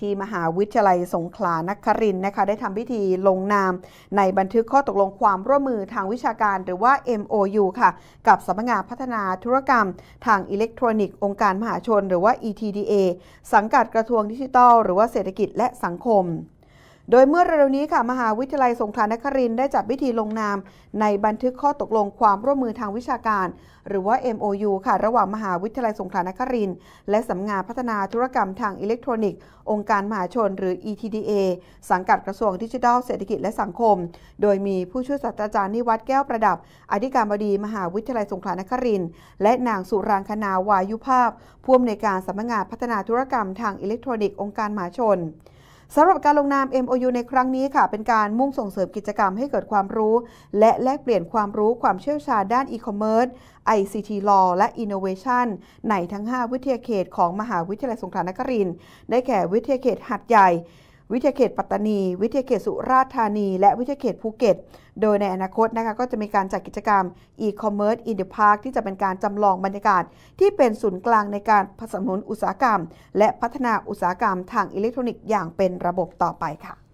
ที่มหาวิทยาลัยสงขลานครินนะคะได้ทำพิธีลงนาม ในบันทึกข้อตกลงความร่วมมือทางวิชาการหรือว่า MOU ค่ะ กับสำนักงานพัฒนาธุรกรรม ทางอิเล็กทรอนิกส์องค์การมหาชน หรือว่า ETDA สังกัดกระทรวงดิจิทัล หรือว่าเศรษฐกิจและสังคม โดยเมื่อเร็วๆนี้ค่ะมหาวิทยาลัยสงขลานครินทร์ได้จัดพิธีลงนาม ในบันทึกข้อตกลงความร่วมมือทางวิชาการ หรือว่า MOU ค่ะ ระหว่างมหาวิทยาลัยสงขลานครินทร์และสำนักงานพัฒนาธุรกรรมทางอิเล็กทรอนิกส์ องค์การมหาชนหรือ ETDA สังกัดกระทรวงดิจิทัลเศรษฐกิจและสังคม โดยมีผู้ช่วยศาสตราจารย์นิวัฒน์แก้วประดับ อธิการบดีมหาวิทยาลัยสงขลานครินทร์และนางสุรางคนาวายุภาพผู้อำนวยการสำนักงานพัฒนาธุรกรรมทางอิเล็กทรอนิกส์องค์การมหาชน สำหรับการลงนาม MOU ในครั้งนี้ค่ะ เป็นการมุ่งส่งเสริมกิจกรรมให้เกิดความรู้ และแลกเปลี่ยนความรู้ความเชี่ยวชาญด้าน e-commerce ICT Law และ Innovation ในทั้ง 5 วิทยาเขตของมหาวิทยาลัยสงขลานครินทร์ได้แก่วิทยาเขตหัดใหญ่ วิทยาเขตปัตตานี วิทยาเขตสุราษฎร์ธานี และวิทยาเขตภูเก็ต โดยในอนาคตนะคะก็จะมีการจัดกิจกรรม e-commerce in the park ที่จะเป็นการจำลองบรรยากาศ ที่เป็นศูนย์กลางในการสนับสนุนอุตสาหกรรม และพัฒนาอุตสาหกรรมทางอิเล็กทรอนิกส์อย่างเป็นระบบต่อไปค่ะ